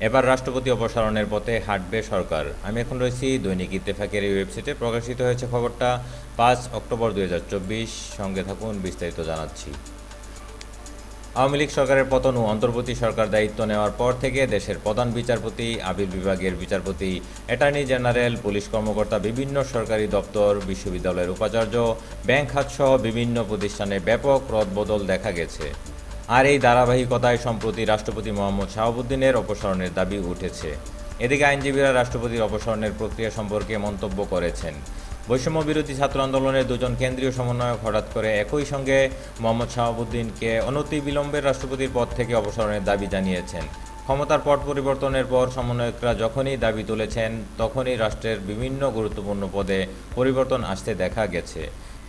এবার রাষ্ট্রপতি অপসারণের পথে হাঁটবে সরকার। আমি এখন রয়েছি দৈনিক ইত্তেফাকের এই ওয়েবসাইটে। প্রকাশিত হয়েছে খবরটা পাঁচ অক্টোবর দুই হাজার চব্বিশ। সঙ্গে থাকুন, বিস্তারিত জানাচ্ছি। আওয়ামী লীগ সরকারের পতন ও অন্তর্বর্তী সরকার দায়িত্ব নেওয়ার পর থেকে দেশের প্রধান বিচারপতি, আপিল বিভাগের বিচারপতি, অ্যাটর্নি জেনারেল, পুলিশ কর্মকর্তা, বিভিন্ন সরকারি দপ্তর, বিশ্ববিদ্যালয়ের উপাচার্য, ব্যাংক খাতসহ বিভিন্ন প্রতিষ্ঠানে ব্যাপক রদবদল দেখা গেছে। আর এই ধারাবাহিকতায় সম্প্রতি রাষ্ট্রপতি মোহাম্মদ শাহাবুদ্দিনের অপসারণের দাবি উঠেছে। এদিকে আইনজীবীরা রাষ্ট্রপতির অপসারণের প্রক্রিয়া সম্পর্কে মন্তব্য করেছেন। বৈষম্য বিরোধী ছাত্র আন্দোলনের দুজন কেন্দ্রীয় সমন্বয়ক হঠাৎ করে একই সঙ্গে মোহাম্মদ শাহাবুদ্দিনকে অনতি বিলম্বে রাষ্ট্রপতির পদ থেকে অপসারণের দাবি জানিয়েছেন। ক্ষমতার পট পরিবর্তনের পর সমন্বয়করা যখনই দাবি তুলেছেন, তখনই রাষ্ট্রের বিভিন্ন গুরুত্বপূর্ণ পদে পরিবর্তন আসতে দেখা গেছে।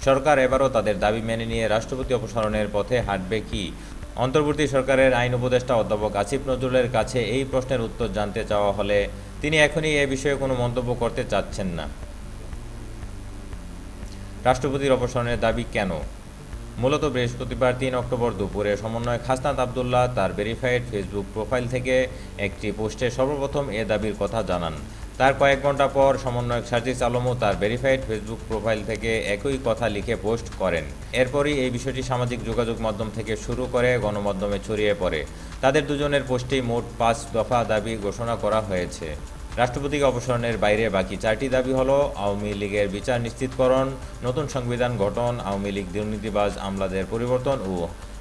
সরকার এবারও তাদের দাবি মেনে নিয়ে রাষ্ট্রপতি অপসারণের পথে হাঁটবে কি অন্তর্বর্তী সরকারের আইন উপদেষ্টা অধ্যাপক আসিফ নজরুলের কাছে এই প্রশ্নের উত্তর জানতে চাওয়া হলে তিনি এখনই এ বিষয়ে কোনো মন্তব্য করতে চাচ্ছেন না। রাষ্ট্রপতির অপসারণের দাবি কেন? মূলত বৃহস্পতিবার তিন অক্টোবর দুপুরে সমন্বয়ক হাসনাত আবদুল্লাহ তার ভেরিফাইড ফেসবুক প্রোফাইল থেকে একটি পোস্টে সর্বপ্রথম এ দাবির কথা জানান। তার কয়েক ঘণ্টা পর সমন্বয়ক সার্জিস আলমও তার ভেরিফাইড ফেসবুক প্রোফাইল থেকে একই কথা লিখে পোস্ট করেন। এরপরই এই বিষয়টি সামাজিক যোগাযোগ মাধ্যম থেকে শুরু করে গণমাধ্যমে ছড়িয়ে পড়ে। তাদের দুজনের পোস্টেই মোট পাঁচ দফা দাবি ঘোষণা করা হয়েছে। রাষ্ট্রপতিকে অপসারণের বাইরে বাকি চারটি দাবি হলো আওয়ামী লীগের বিচার নিশ্চিতকরণ, নতুন সংবিধান গঠন, আওয়ামী লীগ দুর্নীতিবাজ আমলাদের পরিবর্তন ও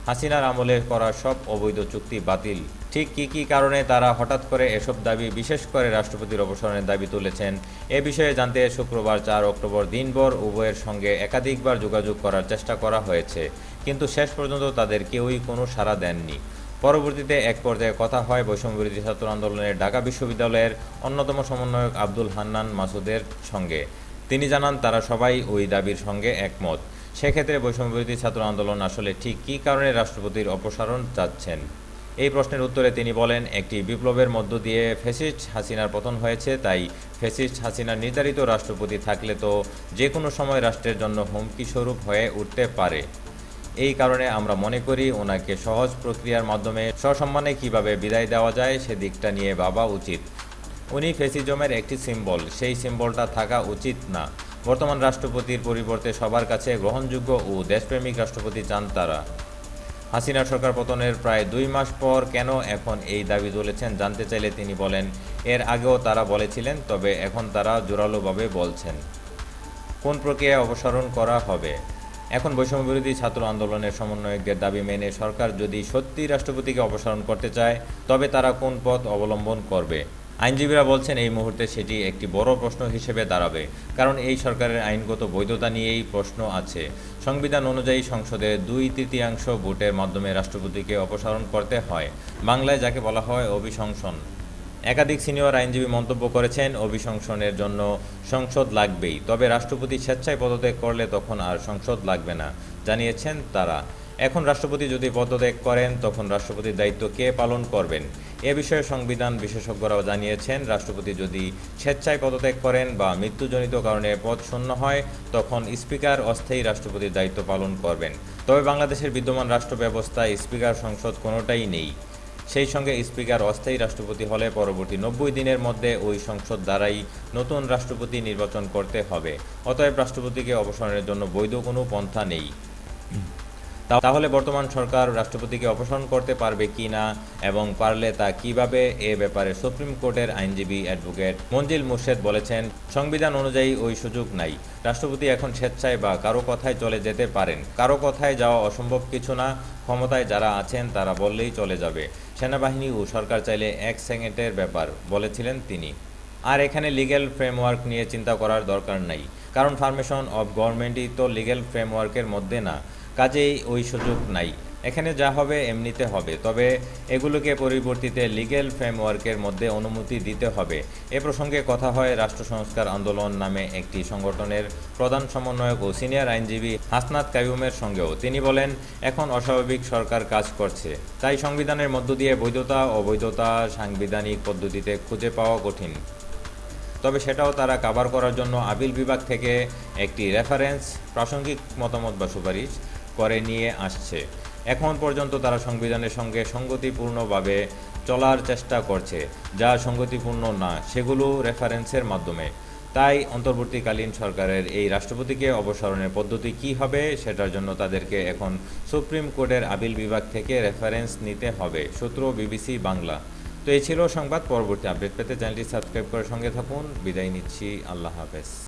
হাসিনার আমলে করা সব অবৈধ চুক্তি বাতিল। ঠিক কী কী কারণে তারা হঠাৎ করে এসব দাবি, বিশেষ করে রাষ্ট্রপতির অপসারণের দাবি তুলেছেন, এ বিষয়ে জানতে শুক্রবার চার অক্টোবর দিনভর উভয়ের সঙ্গে একাধিকবার যোগাযোগ করার চেষ্টা করা হয়েছে, কিন্তু শেষ পর্যন্ত তাদের কেউই কোনো সাড়া দেননি। পরবর্তীতে এক পর্যায়ে কথা হয় বৈষম্য বৈষম্যবিরোধী ছাত্র আন্দোলনের ঢাকা বিশ্ববিদ্যালয়ের অন্যতম সমন্বয়ক আব্দুল হান্নান মাসুদের সঙ্গে। তিনি জানান, তারা সবাই ওই দাবির সঙ্গে একমত। সেক্ষেত্রে বৈষম্যবিরোধী ছাত্র আন্দোলন আসলে ঠিক কী কারণে রাষ্ট্রপতির অপসারণ চাচ্ছেন? এই প্রশ্নের উত্তরে তিনি বলেন, একটি বিপ্লবের মধ্য দিয়ে ফেসিস্ট হাসিনার পতন হয়েছে, তাই ফেসিস্ট হাসিনার নির্ধারিত রাষ্ট্রপতি থাকলে তো যে কোনো সময় রাষ্ট্রের জন্য হুমকি স্বরূপ হয়ে উঠতে পারে। এই কারণে আমরা মনে করি ওনাকে সহজ প্রক্রিয়ার মাধ্যমে সসম্মানে কীভাবে বিদায় দেওয়া যায় সেদিকটা নিয়ে ভাবা উচিত। উনি ফেসিজমের একটি সিম্বল, সেই সিম্বলটা থাকা উচিত না। বর্তমান রাষ্ট্রপতির পরিবর্তে সবার কাছে গ্রহণযোগ্য ও দেশপ্রেমিক রাষ্ট্রপতি চান তারা। হাসিনা সরকার পতনের প্রায় দুই মাস পর কেন এখন এই দাবি তুলেছেন জানতে চাইলে তিনি বলেন, এর আগেও তারা বলেছিলেন, তবে এখন তারা জোরালোভাবে বলছেন। কোন প্রক্রিয়ায় অপসারণ করা হবে? এখন বৈষম্যবিরোধী ছাত্র আন্দোলনের সমন্বয়কদের দাবি মেনে সরকার যদি সত্যি রাষ্ট্রপতিকে অপসারণ করতে চায়, তবে তারা কোন পথ অবলম্বন করবে? আইনজীবীরা বলছেন এই মুহূর্তে সেটি একটি বড় প্রশ্ন হিসেবে দাঁড়াবে, কারণ এই সরকারের আইনগত বৈধতা নিয়েই প্রশ্ন আছে। সংবিধান অনুযায়ী সংসদে দুই তৃতীয়াংশ ভোটের মাধ্যমে রাষ্ট্রপতিকে অপসারণ করতে হয়। বাংলায় যাকে বলা হয় অভিশংসন। একাধিক সিনিয়র আইনজীবী মন্তব্য করেছেন, অভিশংসনের জন্য সংসদ লাগবেই, তবে রাষ্ট্রপতি স্বেচ্ছায় পদত্যাগ করলে তখন আর সংসদ লাগবে না, জানিয়েছেন তারা। এখন রাষ্ট্রপতি যদি পদত্যাগ করেন, তখন রাষ্ট্রপতির দায়িত্ব কে পালন করবেন? এ বিষয়ে সংবিধান বিশেষজ্ঞরাও জানিয়েছেন, রাষ্ট্রপতি যদি স্বেচ্ছায় পদত্যাগ করেন বা মৃত্যুজনিত কারণে পদ শূন্য হয়, তখন স্পিকার অস্থায়ী রাষ্ট্রপতির দায়িত্ব পালন করবেন। তবে বাংলাদেশের বিদ্যমান রাষ্ট্র ব্যবস্থায় স্পিকার সংসদ কোনোটাই নেই। সেই সঙ্গে স্পিকার অস্থায়ী রাষ্ট্রপতি হলে পরবর্তী নব্বই দিনের মধ্যে ওই সংসদ দ্বারাই নতুন রাষ্ট্রপতি নির্বাচন করতে হবে। অতএব রাষ্ট্রপতিকে অপসারণের জন্য বৈধ কোনো পন্থা নেই। তাহলে বর্তমান সরকার রাষ্ট্রপতিকে অপসারণ করতে পারবে কি না এবং পারলে তা কীভাবে এ ব্যাপারে সুপ্রিম কোর্টের আইনজীবী অ্যাডভোকেট মঞ্জিল মুর্শেদ বলেছেন, সংবিধান অনুযায়ী ওই সুযোগ নাই। রাষ্ট্রপতি এখন স্বেচ্ছায় বা কারও কথায় চলে যেতে পারেন। কারও কথায় যাওয়া অসম্ভব কিছু না, ক্ষমতায় যারা আছেন তারা বললেই চলে যাবে। সেনাবাহিনী ও সরকার চাইলে এক সেকেন্ডের ব্যাপার বলেছিলেন তিনি। আর এখানে লিগ্যাল ফ্রেমওয়ার্ক নিয়ে চিন্তা করার দরকার নাই। কারণ ফার্মেশন অব গভর্নমেন্টই তো লিগ্যাল ফ্রেমওয়ার্কের মধ্যে না। কাজেই ওই সুযোগ নাই। এখানে যা হবে, এমনিতে হবে। তবে এগুলোকে পরিবর্তিতে লিগ্যাল ফ্রেমওয়ার্কের মধ্যে অনুমতি দিতে হবে। এ প্রসঙ্গে কথা হয় রাষ্ট্র সংস্কার আন্দোলন নামে একটি সংগঠনের প্রধান সমন্বয়ক ও সিনিয়র আইনজীবী হাসনাত কাইয়ুমের সঙ্গেও। তিনি বলেন, এখন অস্বাভাবিক সরকার কাজ করছে। তাই সংবিধানের মধ্য দিয়ে বৈধতা, অবৈধতা সাংবিধানিক পদ্ধতিতে খুঁজে পাওয়া কঠিন। তবে সেটাও তারা কাভার করার জন্য আপিল বিভাগ থেকে একটি রেফারেন্স প্রাসঙ্গিক মতামত বা সুপারিশ। করে নিয়ে আসছে। এখন পর্যন্ত তারা সংবিধানের সঙ্গে সঙ্গতিপূর্ণভাবে চলার চেষ্টা করছে, যা সঙ্গতিপূর্ণ না, সেগুলো রেফারেন্সের মাধ্যমে। তাই অন্তর্বর্তীকালীন সরকারের এই রাষ্ট্রপতিকে অপসারণের পদ্ধতি কী হবে, সেটার জন্য তাদেরকে এখন সুপ্রিম কোর্টের আপিল বিভাগ থেকে রেফারেন্স নিতে হবে, সূত্র বিবিসি বাংলা। তো এই ছিল সংবাদ, পরবর্তী আপডেট পেতে চ্যানেলটি সাবস্ক্রাইব করে সঙ্গে থাকুন। বিদায় নিচ্ছি, আল্লাহ হাফেজ।